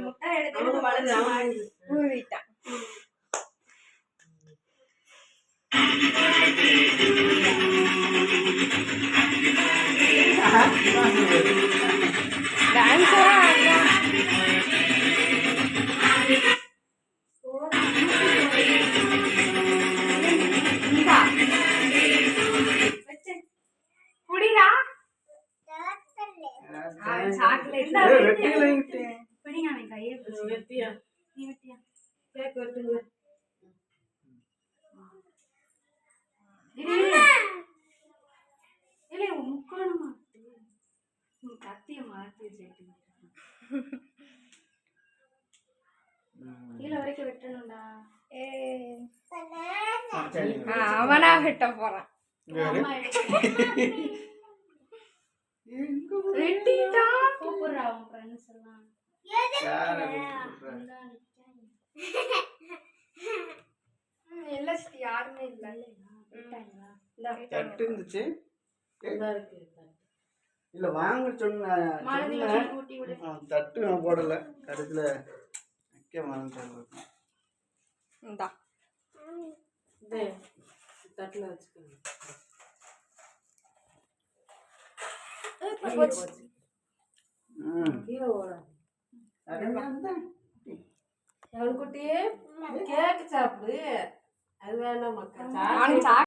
முட்டை எடுத்து வளர்ச்சி மாட்டி ஊறிட்டான் சாக்லேட் பிடிச்சு வெட்டியா? நீ வெட்டியா? இரு, இரு. இல்ல முக்கோணமா நீ கத்திய மாத்தி வச்சுட்டு கீழே வரைக்கும் வெட்டணும்டா. ஆ, சரி. அவனா வெட்ட போறான். கூப்பிடுறா அவன் ஃப்ரெண்ட்ஸ் எல்லாம். யாருமே இல்ல. தட்டு இருந்துச்சு. இல்ல வாங்க சொன்ன தட்டு நான் போடல. மறந்துட்டேன் இந்தா. இதே தட்டில் வச்சுக்கோங்க. ம். கீழே ஓடாது எவ்வளோ குட்டியே கேக்கு சாப்பிடு. அது வேணாம் மக்கா